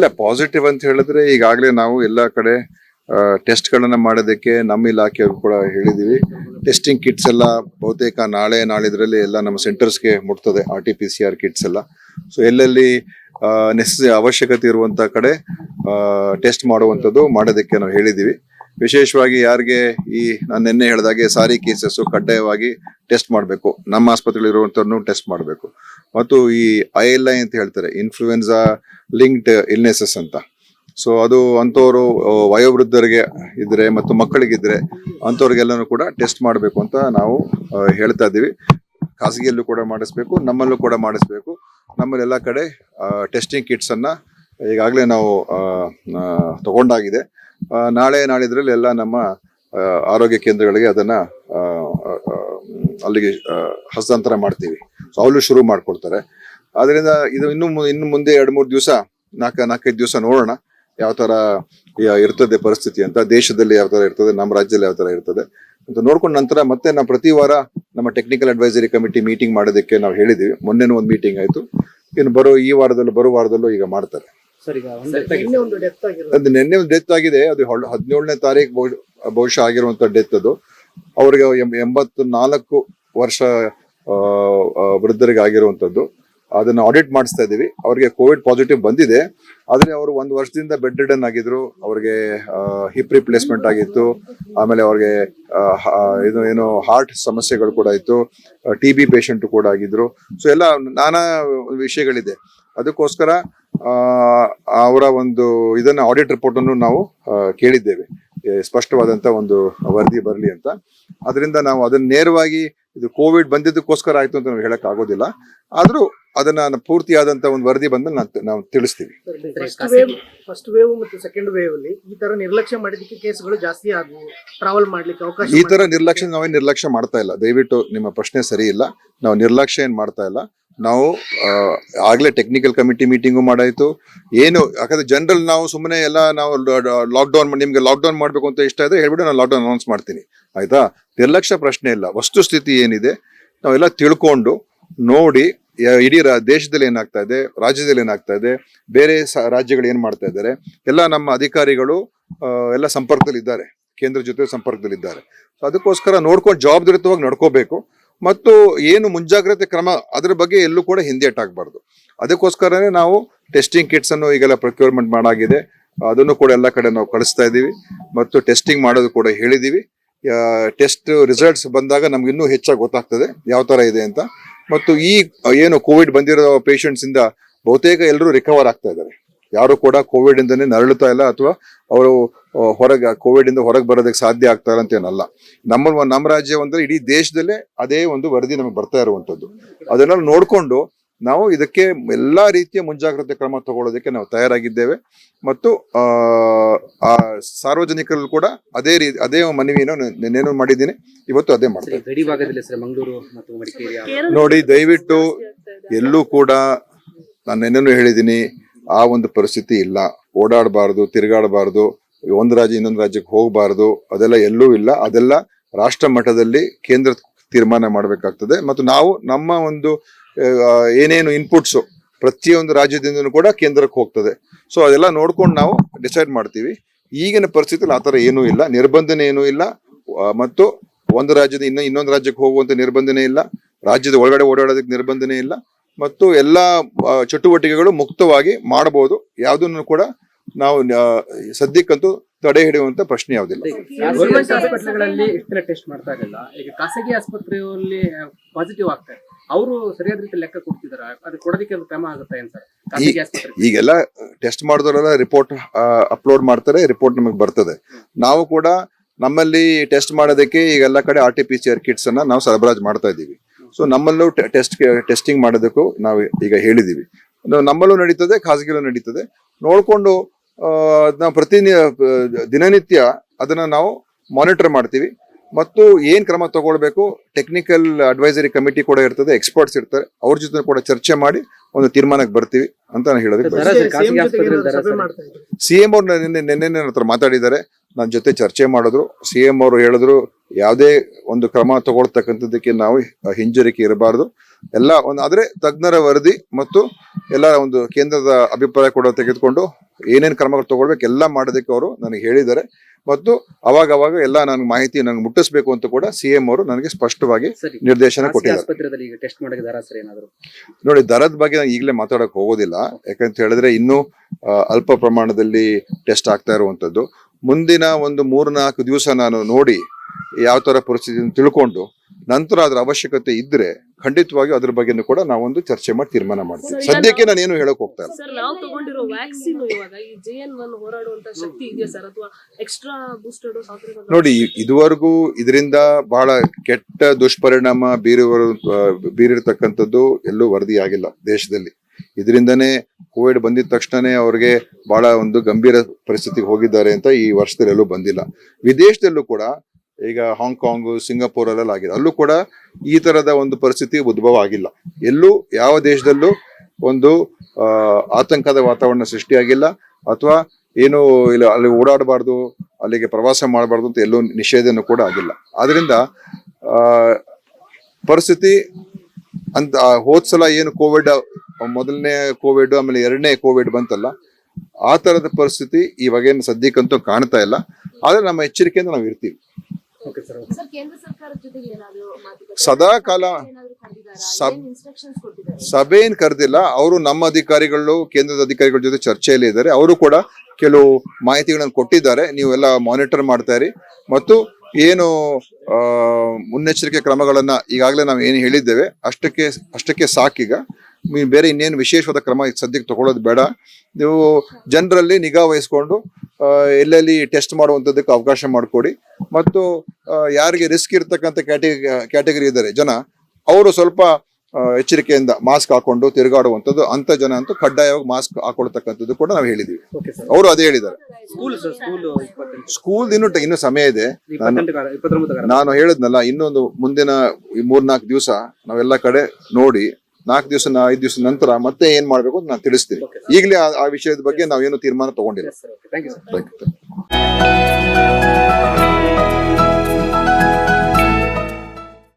ಇಲ್ಲ ಪಾಸಿಟಿವ್ ಅಂತ ಹೇಳಿದ್ರೆ ಈಗಾಗಲೇ ನಾವು ಎಲ್ಲ ಕಡೆ ಟೆಸ್ಟ್ ಗಳನ್ನ ಮಾಡೋದಕ್ಕೆ ನಮ್ಮ ಇಲಾಖೆಯವರು ಕೂಡ ಹೇಳಿದೀವಿ. ಟೆಸ್ಟಿಂಗ್ ಕಿಟ್ಸ್ ಎಲ್ಲ ಬಹುತೇಕ ನಾಳೆ, ನಾಳಿದ್ರಲ್ಲಿ ಎಲ್ಲ ನಮ್ಮ ಸೆಂಟರ್ಸ್ಗೆ ಮುಟ್ತದೆ R T P C R kits ಎಲ್ಲ. ಸೊ ಎಲ್ಲೆಲ್ಲಿ ನೆಸಸ ಅವಶ್ಯಕತೆ ಇರುವಂತ ಕಡೆ ಟೆಸ್ಟ್ ಮಾಡುವಂಥದ್ದು ಮಾಡೋದಕ್ಕೆ ನಾವು ಹೇಳಿದೀವಿ. ವಿಶೇಷವಾಗಿ ಯಾರಿಗೆ ಈ, ನಾನು ನಿನ್ನೆ ಹೇಳಿದಾಗೆ ಸಾರಿ ಕೇಸಸ್ ಕಡ್ಡಾಯವಾಗಿ ಟೆಸ್ಟ್ ಮಾಡಬೇಕು. ನಮ್ಮ ಆಸ್ಪತ್ರೆಗಳಿರುವಂಥವ್ರನ್ನು ಟೆಸ್ಟ್ ಮಾಡಬೇಕು. ಮತ್ತು ಈ ಐ ಎಲ್ ಐ ಅಂತ ಹೇಳ್ತಾರೆ ಇನ್ಫ್ಲೂಯೆನ್ಸಾ ಲಿಂಕ್ಡ್ ಇಲ್ನೆಸಸ್ ಅಂತ. ಸೊ ಅದು ಅಂಥವರು ವಯೋವೃದ್ಧರಿಗೆ ಇದ್ರೆ ಮತ್ತು ಮಕ್ಕಳಿಗಿದ್ರೆ ಅಂಥವ್ರಿಗೆಲ್ಲನೂ ಕೂಡ ಟೆಸ್ಟ್ ಮಾಡಬೇಕು ಅಂತ ನಾವು ಹೇಳ್ತಾ ಇದ್ದೀವಿ. ಖಾಸಗಿಯಲ್ಲೂ ಕೂಡ ಮಾಡಿಸ್ಬೇಕು, ನಮ್ಮಲ್ಲೂ ಕೂಡ ಮಾಡಿಸ್ಬೇಕು. ನಮ್ಮಲ್ಲಿ ಎಲ್ಲ ಕಡೆ ಟೆಸ್ಟಿಂಗ್ ಕಿಟ್ಸ್ ಅನ್ನ ಈಗಾಗಲೇ ನಾವು ತಗೊಂಡಾಗಿದೆ. ನಾಳೆ ನಾಳಿದ್ರಲ್ಲಿ ಎಲ್ಲ ನಮ್ಮ ಆರೋಗ್ಯ ಕೇಂದ್ರಗಳಿಗೆ ಅದನ್ನ ಅಲ್ಲಿಗೆ ಹಸ್ತಾಂತರ ಮಾಡ್ತೀವಿ. ಸೊ ಅವಳು ಶುರು ಮಾಡ್ಕೊಡ್ತಾರೆ. ಅದರಿಂದ ಇದು ಇನ್ನು ಮು- ಇನ್ನು ಮುಂದೆ ಎರಡು ಮೂರು ದಿವಸ ನಾಲ್ಕು ನಾಲ್ಕೈದು ದಿವಸ ನೋಡೋಣ ಯಾವ ತರ ಇರ್ತದೆ ಪರಿಸ್ಥಿತಿ ಅಂತ. ದೇಶದಲ್ಲಿ ಯಾವ ತರ ಇರ್ತದೆ ನಮ್ಮ ರಾಜ್ಯದಲ್ಲಿ ಯಾವ ತರ ಇರ್ತದೆ ಅಂತ ನೋಡ್ಕೊಂಡ ನಂತರ ಮತ್ತೆ ನಾವು ಪ್ರತಿ ವಾರ ನಮ್ಮ ಟೆಕ್ನಿಕಲ್ ಅಡ್ವೈಸರಿ ಕಮಿಟಿ ಮೀಟಿಂಗ್ ಮಾಡೋದಕ್ಕೆ ನಾವು ಹೇಳಿದೀವಿ ಮೊನ್ನೆನೂ ಒಂದು ಮೀಟಿಂಗ್ ಆಯ್ತು. ಇನ್ನು ಬರೋ ಈ ವಾರದಲ್ಲೂ ಬರೋ ವಾರದಲ್ಲೂ ಈಗ ಮಾಡ್ತಾರೆ. ಸರ್ ಈಗ ಒಂದು death ಆಗಿದೆ. ನಿನ್ನೆ ಒಂದು ಡೆತ್ ಆಗಿರೋದು. ಅದು ನಿನ್ನೆ ಒಂದು ಡೆತ್ ಆಗಿದೆ. ಅದು ಹದಿನೇಳನೇ ತಾರೀಕು ಬಹು- ಬಹುಶಃ ಆಗಿರುವಂತ ಡೆತ್ ಅದು. ಅವ್ರಿಗೆ ಎಂ- ಎಂಬತ್ತು ನಾಲ್ಕು ವರ್ಷ ವೃದ್ಧರಿಗೆ ಆಗಿರುವಂತದ್ದು ಅದನ್ನ ಆಡಿಟ್ ಮಾಡಿಸ್ತಾ ಇದೀವಿ ಅವರಿಗೆ ಕೋವಿಡ್ ಪಾಸಿಟಿವ್ ಬಂದಿದೆ. ಆದರೆ ಅವರು ಒಂದು ವರ್ಷದಿಂದ ಬೆಡ್ ರಿಡನ್ ಆಗಿದ್ರು. ಅವ್ರಿಗೆ ಹಿಪ್ ರಿಪ್ಲೇಸ್ಮೆಂಟ್ ಆಗಿತ್ತು. ಆಮೇಲೆ ಅವ್ರಿಗೆ ಇದು ಏನು ಹಾರ್ಟ್ ಸಮಸ್ಯೆಗಳು ಕೂಡ ಇತ್ತು. ಟಿ ಬಿ ಪೇಷಂಟ್ ಕೂಡ ಆಗಿದ್ರು. ಸೊ ಎಲ್ಲ ನಾನಾ ವಿಷಯಗಳಿದೆ. ಅದಕ್ಕೋಸ್ಕರ ಅವರ ಒಂದು ಇದನ್ನ ಆಡಿಟ್ ರಿಪೋರ್ಟ್ ಅನ್ನು ನಾವು ಕೇಳಿದ್ದೇವೆ. ಸ್ಪಷ್ಟವಾದಂತ ಒಂದು ವರದಿ ಬರಲಿ ಅಂತ. ಅದರಿಂದ ನಾವು ಅದನ್ನ ನೇರವಾಗಿ ಇದು ಕೋವಿಡ್ ಬಂದಿದ್ದಕ್ಕೋಸ್ಕರ ಆಯ್ತು ಅಂತ ನಾವು ಹೇಳಕ್ ಆಗೋದಿಲ್ಲ. ಆದ್ರೂ ಅದನ್ನ ಪೂರ್ತಿಯಾದಂತ ಒಂದು ವರದಿ ಬಂದ ನಾವು ತಿಳಿಸ್ತೀವಿ. ಫಸ್ಟ್ ವೇವ್ ಮತ್ತು ಸೆಕೆಂಡ್ ವೇವ್ ಅಲ್ಲಿ ಈ ತರ ನಿರ್ಲಕ್ಷ್ಯ ಮಾಡಿದಕ್ಕೆ ಕೇಸ್ಗಳು ಜಾಸ್ತಿ ಟ್ರಾವೆಲ್ ಮಾಡ್ಲಿಕ್ಕೆ ಅವಕಾಶ ಈ ತರ ನಿರ್ಲಕ್ಷ್ಯ ನಾವೇ ನಿರ್ಲಕ್ಷ್ಯ ಮಾಡ್ತಾ ಇಲ್ಲ. ದಯವಿಟ್ಟು ನಿಮ್ಮ ಪ್ರಶ್ನೆ ಸರಿ ಇಲ್ಲ. ನಾವು ನಿರ್ಲಕ್ಷ್ಯ ಏನ್ ಮಾಡ್ತಾ ಇಲ್ಲ. ನಾವು ಆಗ್ಲೇ ಟೆಕ್ನಿಕಲ್ ಕಮಿಟಿ ಮೀಟಿಂಗು ಮಾಡಾಯ್ತು. ಏನು, ಯಾಕಂದ್ರೆ ಜನರಲ್ ನಾವು ಸುಮ್ಮನೆ ಎಲ್ಲ ನಾವು ಲಾಕ್ಡೌನ್ ನಿಮ್ಗೆ ಲಾಕ್ಡೌನ್ ಮಾಡ್ಬೇಕು ಅಂತ ಇಷ್ಟ ಇದ್ರೆ ಹೇಳ್ಬಿಟ್ಟು ನಾನು ಲಾಕ್ಡೌನ್ ಅನೌನ್ಸ್ ಮಾಡ್ತೀನಿ. ಆಯ್ತಾ? ನಿರ್ಲಕ್ಷ್ಯ ಪ್ರಶ್ನೆ ಇಲ್ಲ. ವಸ್ತುಸ್ಥಿತಿ ಏನಿದೆ, ನಾವೆಲ್ಲ ತಿಳ್ಕೊಂಡು ನೋಡಿ ಇಡೀ ದೇಶದಲ್ಲಿ ಏನಾಗ್ತಾ ಇದೆ, ರಾಜ್ಯದಲ್ಲಿ ಏನಾಗ್ತಾ ಇದೆ, ಬೇರೆ ರಾಜ್ಯಗಳು ಏನ್ ಮಾಡ್ತಾ ಇದ್ದಾರೆ, ಎಲ್ಲ ನಮ್ಮ ಅಧಿಕಾರಿಗಳು ಎಲ್ಲ ಸಂಪರ್ಕದಲ್ಲಿ ಇದ್ದಾರೆ ಕೇಂದ್ರ ಜೊತೆ ಸಂಪರ್ಕದಲ್ಲಿದ್ದಾರೆ. ಅದಕ್ಕೋಸ್ಕರ ನೋಡ್ಕೊಂಡು ಜವಾಬ್ದಾರಿತವಾಗಿ ನಡ್ಕೋಬೇಕು. ಮತ್ತು ಏನು ಮುಂಜಾಗ್ರತೆ ಕ್ರಮ ಅದರ ಬಗ್ಗೆ ಎಲ್ಲೂ ಕೂಡ ಹಿಂದೇಟಾಗಬಾರ್ದು ಅದಕ್ಕೋಸ್ಕರನೇ ನಾವು ಟೆಸ್ಟಿಂಗ್ ಕಿಟ್ಸ್ ಅನ್ನು ಈಗೆಲ್ಲ ಪ್ರೊಕ್ಯೂರ್ಮೆಂಟ್ ಮಾಡಾಗಿದೆ. ಅದನ್ನು ಕೂಡ ಎಲ್ಲ ಕಡೆ ನಾವು ಕಳಿಸ್ತಾ ಇದ್ದೀವಿ ಮತ್ತು ಟೆಸ್ಟಿಂಗ್ ಮಾಡೋದು ಕೂಡ ಹೇಳಿದ್ದೀವಿ. ಟೆಸ್ಟ್ ರಿಸಲ್ಟ್ಸ್ ಬಂದಾಗ ನಮ್ಗೆ ಇನ್ನೂ ಹೆಚ್ಚಾಗಿ ಗೊತ್ತಾಗ್ತದೆ ಯಾವ ತರ ಇದೆ ಅಂತ. ಮತ್ತು ಈ, ಏನು ಕೋವಿಡ್ ಬಂದಿರೋ ಪೇಷಂಟ್ಸ್ ಇಂದ ಬಹುತೇಕ ಎಲ್ಲರೂ ರಿಕವರ್ ಆಗ್ತಾ ಇದ್ದಾರೆ. ಯಾರು ಕೂಡ ಕೋವಿಡ್ ಇಂದನೇ ನರಳುತ್ತಾ ಇಲ್ಲ ಅಥವಾ ಅವರು ಹೊರಗೆ ಕೋವಿಡ್ ಇಂದ ಹೊರಗೆ ಬರೋದಕ್ಕೆ ಸಾಧ್ಯ ಆಗ್ತಾ ಇಲ್ಲ ಅಂತ ಏನಲ್ಲ ನಮ್ಮ ನಮ್ಮ ರಾಜ್ಯ ಅಂದ್ರೆ ಇಡೀ ದೇಶದಲ್ಲೇ ಅದೇ ಒಂದು ವರದಿ ನಮಗೆ ಬರ್ತಾ ಇರುವಂತದ್ದು ಅದನ್ನೆಲ್ಲ ನೋಡ್ಕೊಂಡು ನಾವು ಇದಕ್ಕೆ ಎಲ್ಲಾ ರೀತಿಯ ಮುಂಜಾಗ್ರತೆ ಕ್ರಮ ತಗೊಳ್ಳೋದಕ್ಕೆ ನಾವು ತಯಾರಾಗಿದ್ದೇವೆ. ಮತ್ತು ಆ, ಸಾರ್ವಜನಿಕರಲ್ಲೂ ಸಾರ್ವಜನಿಕರಲ್ಲಿ ಕೂಡ ಅದೇ ರೀತಿ ಅದೇ ಮನವಿಯನ್ನು ನಿನ್ನೇನು ಮಾಡಿದ್ದೀನಿ. ಇವತ್ತು ಅದೇ ಮಾಡ್ತಾರೆ ಮಾಡ್ತೇವೆ ಗಡಿ ಭಾಗದಲ್ಲಿ ಸರ್ ಮಂಗಳೂರು ಮತ್ತು ಮಡಿಕೇರಿ ನೋಡಿ ದಯವಿಟ್ಟು ಎಲ್ಲೂ ಕೂಡ ನಾನು ನೆನ್ನೆನೂ ಹೇಳಿದ್ದೀನಿ ಆ ಒಂದು ಪರಿಸ್ಥಿತಿ ಇಲ್ಲ. ಓಡಾಡಬಾರ್ದು ತಿರುಗಾಡಬಾರ್ದು. ಒಂದು ರಾಜ್ಯ ಇನ್ನೊಂದು ರಾಜ್ಯಕ್ಕೆ ಹೋಗಬಾರ್ದು, ಅದೆಲ್ಲ ಎಲ್ಲೂ ಇಲ್ಲ. ಅದೆಲ್ಲ ರಾಷ್ಟ್ರ ಮಟ್ಟದಲ್ಲಿ ಕೇಂದ್ರ ತೀರ್ಮಾನ ಮಾಡಬೇಕಾಗ್ತದೆ. ಮತ್ತು ನಾವು ನಮ್ಮ ಒಂದು ಏನೇನು ಇನ್ಪುಟ್ಸು ಪ್ರತಿಯೊಂದು ರಾಜ್ಯದಿಂದನೂ ಕೂಡ ಕೇಂದ್ರಕ್ಕೆ ಹೋಗ್ತದೆ. ಸೊ ಅದೆಲ್ಲ ನೋಡ್ಕೊಂಡು ನಾವು ಡಿಸೈಡ್ ಮಾಡ್ತೀವಿ. ಈಗಿನ ಪರಿಸ್ಥಿತಿಯಲ್ಲಿ ಆ ಥರ ಏನೂ ಇಲ್ಲ. ನಿರ್ಬಂಧನೆ ಏನೂ ಇಲ್ಲ. ಮತ್ತು ಒಂದು ರಾಜ್ಯದ ಇನ್ನು, ಇನ್ನೊಂದು ರಾಜ್ಯಕ್ಕೆ ಹೋಗುವಂಥ ನಿರ್ಬಂಧನೆ ಇಲ್ಲ. ರಾಜ್ಯದ ಒಳಗಡೆ ಓಡಾಡೋದಕ್ಕೆ ನಿರ್ಬಂಧನೆ ಇಲ್ಲ. ಮತ್ತು ಎಲ್ಲ ಚಟುವಟಿಕೆಗಳು ಮುಕ್ತವಾಗಿ ಮಾಡಬಹುದು ಯಾವುದನ್ನು ಕೂಡ ನಾವು ಸದ್ಯಕ್ಕಂತೂ ತಡೆ ಹಿಡಿಯುವಂತ ಪ್ರಶ್ನೆ ಯಾವುದಿಲ್ಲ. ಗೌರ್ಮೆಂಟ್ ಆಸ್ಪತ್ರೆಗಳಲ್ಲಿ ಇಷ್ಟೆಲ್ಲ ಟೆಸ್ಟ್ ಮಾಡ್ತಾ ಇರಲಿಲ್ಲ. ಈಗ ಖಾಸಗಿ ಆಸ್ಪತ್ರೆಯಲ್ಲಿ ಪಾಸಿಟಿವ್ ಆಗ್ತಾರೆ ಅವರು ಸರಿಯಾದ ರೀತಿ ಲೆಕ್ಕ ಕೊಡ್ತಿದಾರ? ಅದು ಕೊಡೋದಕ್ಕೆ ಒಂದು ಕ್ರಮ ಆಗುತ್ತೆ ಏನ್ ಖಾಸಗಿ ಆಸ್ಪತ್ರೆ ಈಗೆಲ್ಲ ಟೆಸ್ಟ್ ಮಾಡಿದವರೆಲ್ಲ ರಿಪೋರ್ಟ್ ಅಪ್ಲೋಡ್ ಮಾಡ್ತಾರೆ ರಿಪೋರ್ಟ್ ನಮಗೆ ಬರ್ತದೆ. ನಾವು ಕೂಡ ನಮ್ಮಲ್ಲಿ ಟೆಸ್ಟ್ ಮಾಡೋದಕ್ಕೆ ಈಗೆಲ್ಲ ಕಡೆ R T P C R kits ಅನ್ನ ನಾವು ಸರಬರಾಜು ಮಾಡ್ತಾ ಇದ್ದೀವಿ. ಸೊ ನಮ್ಮಲ್ಲೂ ಟೆಸ್ಟ್ ಟೆಸ್ಟಿಂಗ್ ಮಾಡೋದಕ್ಕೂ ನಾವು ಈಗ ಹೇಳಿದೀವಿ ನಮ್ಮಲ್ಲೂ ನಡೀತದೆ ಖಾಸಗಿಲೂ ನಡೀತದೆ. ನೋಡ್ಕೊಂಡು ನಾವು ಪ್ರತಿ ದಿನನಿತ್ಯ ಅದನ್ನ ನಾವು ಮಾನಿಟರ್ ಮಾಡ್ತೀವಿ ಮತ್ತು ಏನ್ ಕ್ರಮ ತಗೊಳ್ಬೇಕು ಟೆಕ್ನಿಕಲ್ ಅಡ್ವೈಸರಿ ಕಮಿಟಿ ಕೂಡ ಇರ್ತದೆ ಎಕ್ಸ್ಪರ್ಟ್ಸ್ ಇರ್ತಾರೆ ಅವ್ರ ಜೊತೆ ಕೂಡ ಚರ್ಚೆ ಮಾಡಿ ಒಂದು ತೀರ್ಮಾನಕ್ಕೆ ಬರ್ತೀವಿ ಅಂತ ನಾನು ಹೇಳೋದಕ್ಕೆ ಸಿ ಎಂ ಅವ್ರು ನಿನ್ನೆ ನಿನ್ನೆ ನನ್ನ ಹತ್ರ ಮಾತಾಡಿದ್ದಾರೆ ನನ್ನ ಜೊತೆ ಚರ್ಚೆ ಮಾಡಿದ್ರು ಸಿ ಎಂ ಅವರು ಹೇಳಿದ್ರು ಯಾವುದೇ ಒಂದು ಕ್ರಮ ತಗೊಳ್ತಕ್ಕಂಥದ್ದಕ್ಕೆ ನಾವು ಹಿಂಜರಿಕೆ ಇರಬಾರದು. ಎಲ್ಲ ಒಂದು ಆದ್ರೆ ತಜ್ಞರ ವರದಿ ಮತ್ತು ಎಲ್ಲ ಒಂದು ಕೇಂದ್ರದ ಅಭಿಪ್ರಾಯ ಕೂಡ ತೆಗೆದುಕೊಂಡು ಏನೇನು ಕ್ರಮಗಳು ತಗೊಳ್ಬೇಕು ಎಲ್ಲ ಮಾಡೋದಕ್ಕೆ ಅವರು ನನಗೆ ಹೇಳಿದ್ದಾರೆ. ಮತ್ತು ಅವಾಗ ಅವಾಗ ಎಲ್ಲ ನನಗೆ ಮಾಹಿತಿ ನನಗೆ ಮುಟ್ಟಿಸ್ಬೇಕು ಅಂತ ಕೂಡ ಸಿ ಎಂ ಅವರು ನನಗೆ ಸ್ಪಷ್ಟವಾಗಿ ನಿರ್ದೇಶನ ಕೊಟ್ಟಿದ್ದಾರೆ. ನೋಡಿ ದರದ ಬಗ್ಗೆ ನಾನು ಈಗಲೇ ಮಾತಾಡಕ್ ಹೋಗೋದಿಲ್ಲ. ಯಾಕಂತ ಹೇಳಿದ್ರೆ ಇನ್ನೂ ಅಲ್ಪ ಪ್ರಮಾಣದಲ್ಲಿ ಟೆಸ್ಟ್ ಆಗ್ತಾ ಇರುವಂತದ್ದು ಮುಂದಿನ ಒಂದು ಮೂರ್ನಾಲ್ಕು ದಿವಸ ನಾನು ನೋಡಿ ಯಾವ ತರ ಪರಿಸ್ಥಿತಿ ತಿಳ್ಕೊಂಡು ನಂತರ ಅದ್ರ ಅವಶ್ಯಕತೆ ಇದ್ರೆ ಖಂಡಿತವಾಗಿ ಅದ್ರ ಬಗ್ಗೆನೂ ಕೂಡ ನಾವೊಂದು ಚರ್ಚೆ ಮಾಡಿ ತೀರ್ಮಾನ ಮಾಡ್ತೀವಿ. ಸದ್ಯಕ್ಕೆ ನಾನು ಏನು ಹೇಳಕ್ ಹೋಗ್ತಾ ಇಲ್ಲ. ಸರ್ ನಾವು ತಗೊಂಡಿರೋ ವ್ಯಾಕ್ಸಿನ್ ಇವಾಗ ಈ ಜೆ ಎನ್ ಒನ್ ಹೋರಾಡುವಂತ ಶಕ್ತಿ ಇದೆಯಾ ಸರ್ ಅಥವಾ ಎಕ್ಸ್ಟ್ರಾ ಬೂಸ್ಟರ್ ಡೋಸ್ ನೋಡಿ ಇದುವರೆಗೂ ಇದರಿಂದ ಬಹಳ ಕೆಟ್ಟ ದುಷ್ಪರಿಣಾಮ ಬೀರುವ ಬೀರಿರ್ತಕ್ಕಂಥದ್ದು ಎಲ್ಲೂ ವರದಿಯಾಗಿಲ್ಲ ದೇಶದಲ್ಲಿ. ಇದರಿಂದನೇ ಕೋವಿಡ್ ಬಂದಿದ ತಕ್ಷಣನೇ ಅವ್ರಿಗೆ ಬಹಳ ಒಂದು ಗಂಭೀರ ಪರಿಸ್ಥಿತಿಗೆ ಹೋಗಿದ್ದಾರೆ ಅಂತ ಈ ವರ್ಷದಲ್ಲಿ ಎಲ್ಲೂ ಬಂದಿಲ್ಲ. ವಿದೇಶದಲ್ಲೂ ಕೂಡ ಈಗ ಹಾಂಗ್ಕಾಂಗ್ ಸಿಂಗಾಪುರ್ ಅಲ್ಲೆಲ್ಲ ಆಗಿದೆ. ಅಲ್ಲೂ ಕೂಡ ಈ ತರದ ಒಂದು ಪರಿಸ್ಥಿತಿ ಉದ್ಭವ ಆಗಿಲ್ಲ. ಎಲ್ಲೂ ಯಾವ ದೇಶದಲ್ಲೂ ಒಂದು ಆತಂಕದ ವಾತಾವರಣ ಸೃಷ್ಟಿಯಾಗಿಲ್ಲ. ಅಥವಾ ಏನು ಇಲ್ಲ, ಅಲ್ಲಿ ಓಡಾಡಬಾರ್ದು, ಅಲ್ಲಿಗೆ ಪ್ರವಾಸ ಮಾಡಬಾರ್ದು ಅಂತ ಎಲ್ಲೂ ನಿಷೇಧನೂ ಕೂಡ ಆಗಿಲ್ಲ. ಆದ್ರಿಂದ ಪರಿಸ್ಥಿತಿ ಅಂತ ಹೋದ್ ಸಲ ಏನು ಕೋವಿಡ್, ಮೊದಲನೇ ಕೋವಿಡ್, ಆಮೇಲೆ ಎರಡನೇ ಕೋವಿಡ್ ಬಂತಲ್ಲ, ಆ ತರದ ಪರಿಸ್ಥಿತಿ ಇವಾಗೇನು ಸದ್ಯಕ್ಕಂತೂ ಕಾಣ್ತಾ ಇಲ್ಲ. ಆದ್ರೆ ನಮ್ಮ ಎಚ್ಚರಿಕೆಯಿಂದ ನಾವು ಇರ್ತೀವಿ ಓಕೆ ಸರ್ ಸರ್ ಕೇಂದ್ರ ಸರ್ಕಾರದ ಜೊತೆಗೆ ಏನಾದ್ರು ಮಾತುಕತೆ ಸದಾ ಕಾಲ ಏನಾದ್ರು ಕರೆದಿದ್ದಾರಾ? ಸಬ್- ಏನ್ ಇನ್ಸ್ಟ್ರಕ್ಷನ್ಸ್ ಕೊಟ್ಟಿದ್ದಾರೆ? ಸಭೆ ಏನ್ ಕರೆದಿಲ್ಲ. ಅವರು ನಮ್ಮ ಅಧಿಕಾರಿಗಳು ಕೇಂದ್ರದ ಅಧಿಕಾರಿಗಳ ಜೊತೆ ಚರ್ಚೆಯಲ್ಲಿ ಇದ್ದಾರೆ. ಅವರು ಕೂಡ ಕೆಲವು ಮಾಹಿತಿಗಳನ್ನು ಕೊಟ್ಟಿದ್ದಾರೆ. ನೀವೆಲ್ಲ ಮಾನಿಟರ್ ಮಾಡ್ತಾ ಇರಿ. ಮತ್ತು ಏನು ಆ, ಮುನ್ನೆಚ್ಚರಿಕೆ ಕ್ರಮಗಳನ್ನ ಈಗಾಗಲೇ ನಾವು ಏನು ಹೇಳಿದ್ದೇವೆ ಅಷ್ಟಕ್ಕೆ ಅಷ್ಟಕ್ಕೆ ಸಾಕೀಗ. ಮೀ- ಬೇರೆ ಇನ್ನೇನು ವಿಶೇಷವಾದ ಕ್ರಮ ಸದ್ಯಕ್ಕೆ ತಗೊಳ್ಳೋದು ಬೇಡ. ನೀವು ಜನರಲ್ಲಿ ನಿಗಾ ವಹಿಸ್ಕೊಂಡು ಎಲ್ಲೆಲ್ಲಿ ಟೆಸ್ಟ್ ಮಾಡುವಂಥದ್ದಕ್ಕೆ ಅವಕಾಶ ಮಾಡಿಕೊಡಿ. ಮತ್ತು ಯಾರಿಗೆ ರಿಸ್ಕ್ ಇರ್ತಕ್ಕಂಥ ಕ್ಯಾಟಗಿ ಕ್ಯಾಟಗರಿ ಇದ್ದಾರೆ ಜನ ಅವರು ಸ್ವಲ್ಪ ಎಚ್ಚರಿಕೆಯಿಂದ ಮಾಸ್ಕ್ ಹಾಕೊಂಡು ತಿರುಗಾಡುವಂಥದ್ದು ಅಂತ ಜನ ಅಂತೂ ಕಡ್ಡಾಯವಾಗಿ ಮಾಸ್ಕ್ ಹಾಕೊಳ್ತಕ್ಕಂಥದ್ದು ಕೂಡ ನಾವು ಹೇಳಿದೀವಿ ಓಕೆ ಸರ್ ಅವರು ಅದೇ ಹೇಳಿದ್ದಾರೆ. ಸ್ಕೂಲ್ ಸರ್ ಸ್ಕೂಲ್ ಇಪ್ಪತ್ತೆಂಟು. ಸ್ಕೂಲ್ ಇನ್ನು ಇನ್ನು ಸಮಯ ಇದೆ. ನಾನು ಹೇಳಿದ್ನಲ್ಲ ಇನ್ನೊಂದು ಮುಂದಿನ ಮೂರ್ನಾಲ್ಕು ದಿವಸ ನಾವೆಲ್ಲ ಕಡೆ ನೋಡಿ ನಾಲ್ಕು ದಿವಸ ಐದು ದಿವಸ ನಂತರ ಮತ್ತೆ ಏನ್ ಮಾಡ್ಬೇಕು ಅಂತ ನಾನು ತಿಳಿಸ್ತೀನಿ. ಈಗಲೇ ಆ- ಆ ವಿಷಯದ ಬಗ್ಗೆ ನಾವೇನು ತೀರ್ಮಾನ ತಗೊಂಡಿಲ್ಲ.